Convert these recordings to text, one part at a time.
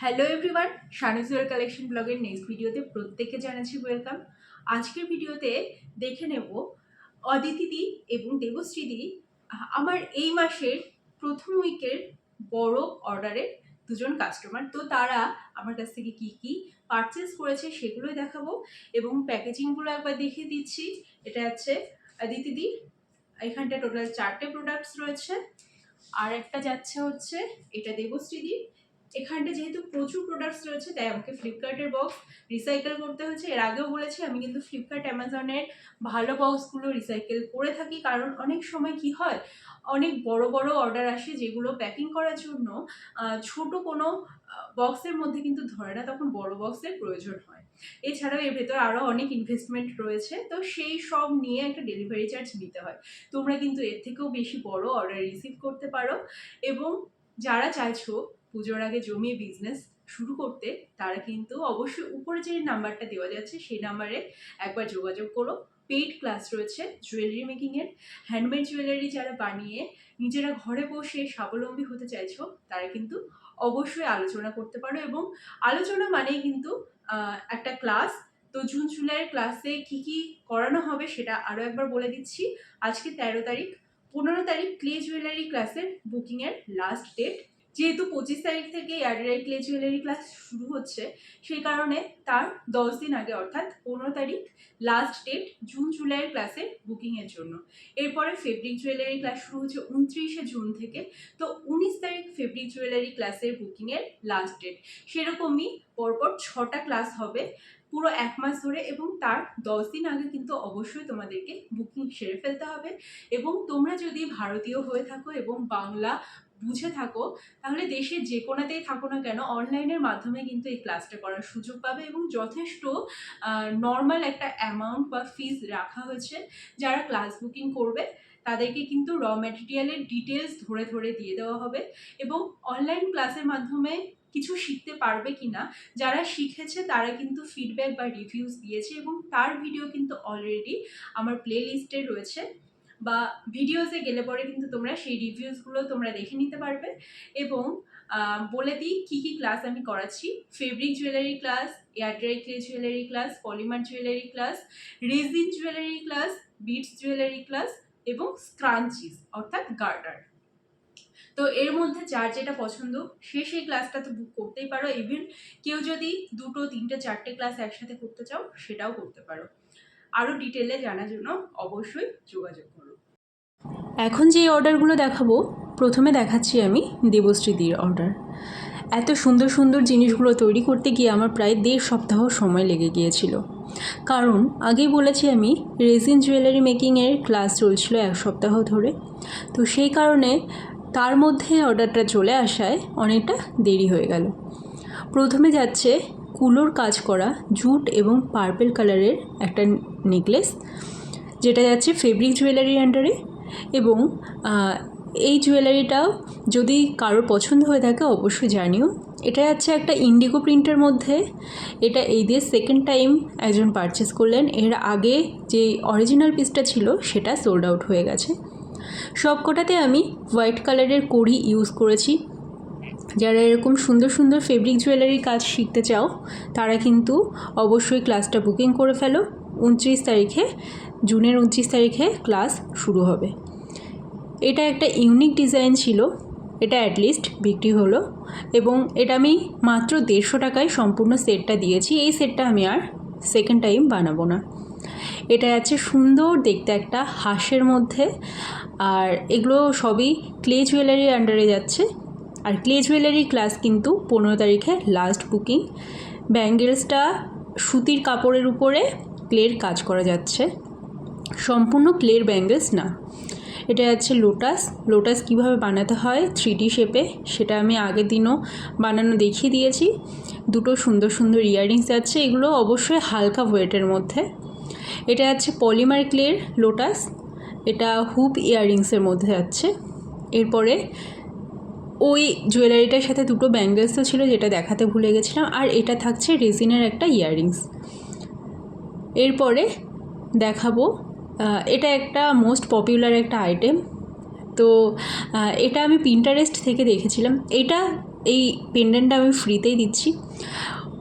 Hello everyone শানুজুয়াল collection ব্লগের next ভিডিওতে প্রত্যেককে জানাচ্ছি ওয়েলকাম আজকের ভিডিওতে দেখে নেব অদিতিদি এবং দেবশ্রীদি আমার এই মাসের প্রথম উইকের বড় অর্ডারের দুজন কাস্টমার তো তারা আমার কাছ থেকে কি কি পারচেস করেছে সেগুলোই দেখাবো এবং প্যাকেজিংগুলো একবার দেখিয়ে দিচ্ছি। এটা হচ্ছে অদিতিদি এখানটা টোটাল চারটে প্রোডাক্টস রয়েছে। আর একটা যাচ্ছে হচ্ছে এটা দেবশ্রীদি এখানটা যেহেতু প্রচুর প্রোডাক্টস রয়েছে, তাই আমাকে ফ্লিপকার্টের বক্স রিসাইকেল করতে হচ্ছে এর আগেও বলেছি, আমি কিন্তু ফ্লিপকার্ট অ্যামাজনের ভালো বক্সগুলো রিসাইকেল করে থাকি। কারণ অনেক সময় কি হয়, অনেক বড় বড় অর্ডার আসে যেগুলো প্যাকিং করার জন্য ছোট কোনো বক্সের মধ্যে কিন্তু ধরে না, তখন বড় বক্সের প্রয়োজন হয়। এছাড়াও এর ভেতর আরও অনেক ইনভেস্টমেন্ট রয়েছে, তো সেই সব নিয়ে একটা ডেলিভারি চার্জ নিতে হয়। তোমরা কিন্তু এর থেকেও বেশি বড় অর্ডার রিসিভ করতে পারো। এবং যারা চাইছো পুজোর আগে জমিয়ে বিজনেস শুরু করতে, তারা কিন্তু অবশ্যই উপরে যে নাম্বারটা দেওয়া যাচ্ছে, সেই নাম্বারে একবার যোগাযোগ করো। পেইড ক্লাস রয়েছে জুয়েলারি মেকিংয়ের হ্যান্ডমেড জুয়েলারি যারা বানিয়ে নিজেরা ঘরে বসে স্বাবলম্বী হতে চাইছো, তারা কিন্তু অবশ্যই আলোচনা করতে পারো এবং আলোচনা মানেই কিন্তু একটা ক্লাস তো জুন, জুলাইয়ের ক্লাসে কি কি করানো হবে সেটা আরও একবার বলে দিচ্ছি। আজকে তেরো তারিখ, পনেরো তারিখ ক্লে জুয়েলারি ক্লাসের বুকিংয়ের লাস্ট ডেট যেহেতু পঁচিশ তারিখ থেকে ইয়ারডাই ক্লে জুয়েলারি ক্লাস শুরু হচ্ছে, সেই কারণে তার দশ দিন আগে, অর্থাৎ পনেরো তারিখ লাস্ট ডেট জুন জুলাইয়ের ক্লাসে বুকিংয়ের জন্য। এরপরে ফেব্রিক জুয়েলারি ক্লাস শুরু হচ্ছে উনত্রিশে জুন থেকে, তো উনিশ তারিখ ফেব্রিক জুয়েলারি ক্লাসের বুকিংয়ের লাস্ট ডেট সেরকমই পরপর ছটা ক্লাস হবে পুরো এক মাস ধরে এবং তার দশ দিন আগে কিন্তু অবশ্যই তোমাদেরকে বুকিং সেরে ফেলতে হবে। এবং তোমরা যদি ভারতীয় হয়ে থাকো এবং বাংলা বুঝে থাকো, তাহলে দেশের যে কোনাতেই থাকো না কেন অনলাইনের মাধ্যমে কিন্তু এই ক্লাসটা করার সুযোগ পাবে এবং যথেষ্ট নর্মাল একটা অ্যামাউন্ট বা ফিস রাখা হয়েছে। যারা ক্লাস বুকিং করবে, তাদেরকে কিন্তু র ম্যাটেরিয়ালের ডিটেলস ধরে ধরে দিয়ে দেওয়া হবে এবং অনলাইন ক্লাসের মাধ্যমে কিছু শিখতে পারবে কি না যারা শিখেছে তারা কিন্তু ফিডব্যাক বা রিভিউস দিয়েছে এবং তার ভিডিও কিন্তু অলরেডি আমার প্লে লিস্টে রয়েছে। বা ভিডিওসে গেলে পরে কিন্তু তোমরা সেই রিভিউসগুলো তোমরা দেখে নিতে পারবে। এবং বলে দিই কী কী ক্লাস আমি করাচ্ছি। Fabric jewellery class air dry clay jewellery class polymer jewellery class resin jewellery class beads jewellery class এবং স্ক্রাঞ্চিস অর্থাৎ গার্ডার তো এর মধ্যে যার যেটা পছন্দ, সে সেই ক্লাসটা তো বুক করতেই পারো। ইভেন কেউ যদি দুটো, তিনটে, চারটে ক্লাস একসাথে করতে চাও, সেটাও করতে পারো। আরও ডিটেলে জানার জন্য অবশ্যই যোগাযোগ করো। এখন যে অর্ডারগুলো দেখাবো, প্রথমে দেখাচ্ছি আমি দেবশ্রীদির অর্ডার এত সুন্দর সুন্দর জিনিসগুলো তৈরি করতে গিয়ে আমার প্রায় দেড় সপ্তাহ সময় লেগে গিয়েছিল। কারণ, আগেই বলেছি আমি রেজিন জুয়েলারি মেকিংয়ের ক্লাস চলছিল এক সপ্তাহ ধরে। তো সেই কারণে তার মধ্যে অর্ডারটা চলে আসায় অনেকটা দেরি হয়ে গেল। প্রথমে যাচ্ছে কুলোর কাজ করা জুট এবং পার্পেল কালারের একটা নেকলেস, যেটা যাচ্ছে ফেব্রিক জুয়েলারি আন্ডারে এবং এই জুয়েলারিটাও যদি কারোর পছন্দ হয়ে থাকে অবশ্যই জানিও। এটা যাচ্ছে একটা ইন্ডিগো প্রিন্টের মধ্যে। এটা এই দিয়ে সেকেন্ড টাইম একজন পারচেস করলেন। এর আগে যে অরিজিনাল পিসটা ছিল, সেটা সোল্ড আউট হয়ে গেছে। সব কটাতে আমি হোয়াইট কালারের কড়ি ইউজ করেছি। যারা এরকম সুন্দর সুন্দর ফেব্রিক জুয়েলারির কাজ শিখতে চাও, তারা কিন্তু অবশ্যই ক্লাসটা বুকিং করে ফেলো। উনত্রিশ তারিখে, জুনের উনত্রিশ তারিখে ক্লাস শুরু হবে। এটা একটা ইউনিক ডিজাইন ছিল, এটা অ্যাটলিস্ট বিক্রি হলো এবং এটা আমি মাত্র দেড়শো টাকায় সম্পূর্ণ সেটটা দিয়েছি, এই সেটটা আমি আর সেকেন্ড টাইম বানাবো না। এটা আছে সুন্দর দেখতে একটা হাঁসের মধ্যে, আর এগুলো সবই ক্লে জুয়েলারির আন্ডারে যাচ্ছে। আর ক্লে জুয়েলারি ক্লাস কিন্তু পনেরো তারিখে লাস্ট বুকিং ব্যাঙ্গেলসটা সুতির কাপড়ের উপরে ক্লের কাজ করা যাচ্ছে। সম্পূর্ণ ক্লের ব্যাঙ্গেলস না। এটা আছে লোটাস। লোটাস কীভাবে বানাতে হয়? থ্রি ডি শেপে। সেটা আমি আগের দিনও বানানো দেখিয়ে দিয়েছি। দুটো সুন্দর সুন্দর ইয়াররিংস যাচ্ছে এগুলো অবশ্যই হালকা ওয়েটের মধ্যে। এটা আছে পলিমার ক্লের লোটাস। এটা হুপ ইয়াররিংসের মধ্যে যাচ্ছে। এরপরে ওই জুয়েলারিটার সাথে দুটো ব্যাঙ্গেলসও ছিল যেটা দেখাতে ভুলে গেছিলাম। আর এটা থাকছে রেজিনের একটা ইয়াররিংস। এরপরে দেখাবো এটা একটা মোস্ট পপুলার একটা আইটেম তো এটা আমি পিন্টারেস্ট থেকে দেখেছিলাম। এটা এই পেন্ডেন্টটা আমি ফ্রিতেই দিচ্ছি।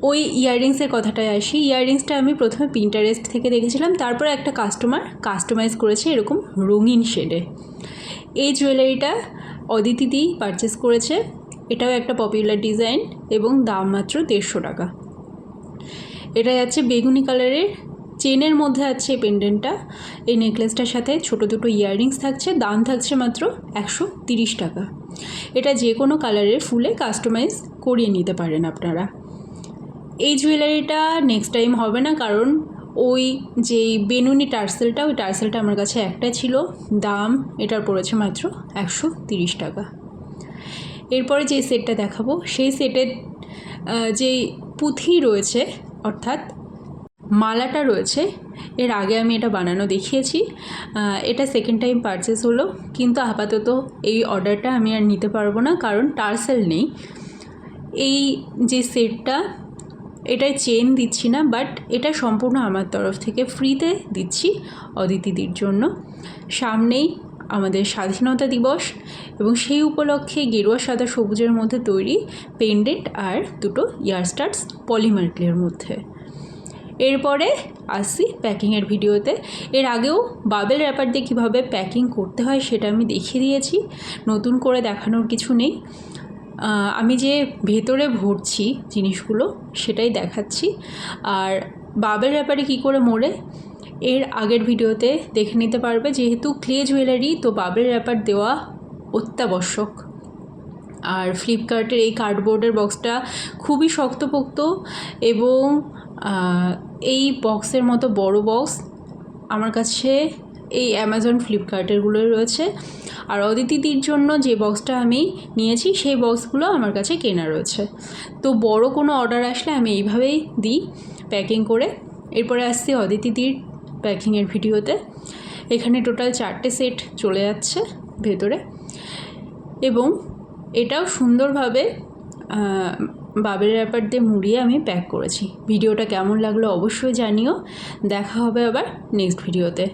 ওই ইয়াররিংসের কথাটায় আসি। ইয়াররিংসটা আমি প্রথমে পিন্টারেস্ট থেকে দেখেছিলাম। তারপরে একটা কাস্টমার কাস্টমাইজ করেছে এরকম রঙিন শেডে এই জুয়েলারিটা অদিতিদি পারচেস করেছে। এটাও একটা পপুলার ডিজাইন এবং দাম মাত্র দেড়শো টাকা। এটা যাচ্ছে বেগুনি কালারের চেনের মধ্যে আছে এই পেন্ডেন্টটা। এই নেকলেসটার সাথে ছোট দুটো ইয়াররিংস থাকছে। দাম থাকছে মাত্র একশো তিরিশ টাকা। এটা যে কোনো কালারের ফুলে কাস্টমাইজ করিয়ে নিতে পারেন আপনারা। এই জুয়েলারিটা নেক্সট টাইম হবে না, কারণ ওই যেই বেনুনি টার্সেলটা, ওই টার্সেলটা আমার কাছে একটা ছিল। দাম এটার পড়েছে মাত্র একশো তিরিশ টাকা। এরপরে যে সেটটা দেখাবো, সেই সেটের যে পুঁথি রয়েছে, অর্থাৎ মালাটা রয়েছে। এর আগে আমি এটা বানানো দেখিয়েছি। এটা সেকেন্ড টাইম পারচেস হলো। কিন্তু আপাতত এই অর্ডারটা আমি আর নিতে পারব না, কারণ টার্সেল নেই। এই যে সেটটা এটায় চেন দিচ্ছি না বাট এটা সম্পূর্ণ আমার তরফ থেকে ফ্রিতে দিচ্ছি অদিতিদির জন্য। সামনেই আমাদের স্বাধীনতা দিবস এবং সেই উপলক্ষে গেরুয়া, সাদা, সবুজের মধ্যে তৈরি পেন্ডেন্ট আর দুটো ইয়ারস্টার্স পলিমার ক্লের মধ্যে। এরপরে আসছি প্যাকিংয়ের ভিডিওতে। এর আগেও বাবেল র্যাপার দিয়ে কীভাবে প্যাকিং করতে হয় সেটা আমি দেখিয়ে দিয়েছি। নতুন করে দেখানোর কিছু নেই। আমি যে ভেতরে ভরছি জিনিসগুলো সেটাই দেখাচ্ছি। আর বাবেল র্যাপারে কী করে মোড়ে, এর আগের ভিডিওতে দেখে নিতে পারবে। যেহেতু ক্লে জুয়েলারি তো বাবেল র্যাপার দেওয়া অত্যাবশ্যক। আর ফ্লিপকার্টের এই কার্ডবোর্ডের বক্সটা খুবই শক্তপোক্ত এবং এই বক্সের মতো বড় বক্স আমার কাছে এই অ্যামাজন ফ্লিপকার্টেরগুলোই রয়েছে। আর অদিতিদির জন্য যে বক্সটা আমি নিয়েছি, সেই বক্সগুলো আমার কাছে কেনা রয়েছে। তো বড় কোনো অর্ডার আসলে আমি এইভাবেই দিই প্যাকিং করে। এরপরে আসছি অদিতিদির প্যাকিংয়ের ভিডিওতে। এখানে টোটাল চারটে সেট চলে যাচ্ছে ভেতরে। এবং এটাও সুন্দরভাবে বাবের ব্যাপার দিয়ে মুড়িয়ে আমি প্যাক করেছি। ভিডিওটা কেমন লাগল অবশ্যই জানিও। দেখা হবে আবার নেক্সট ভিডিওতে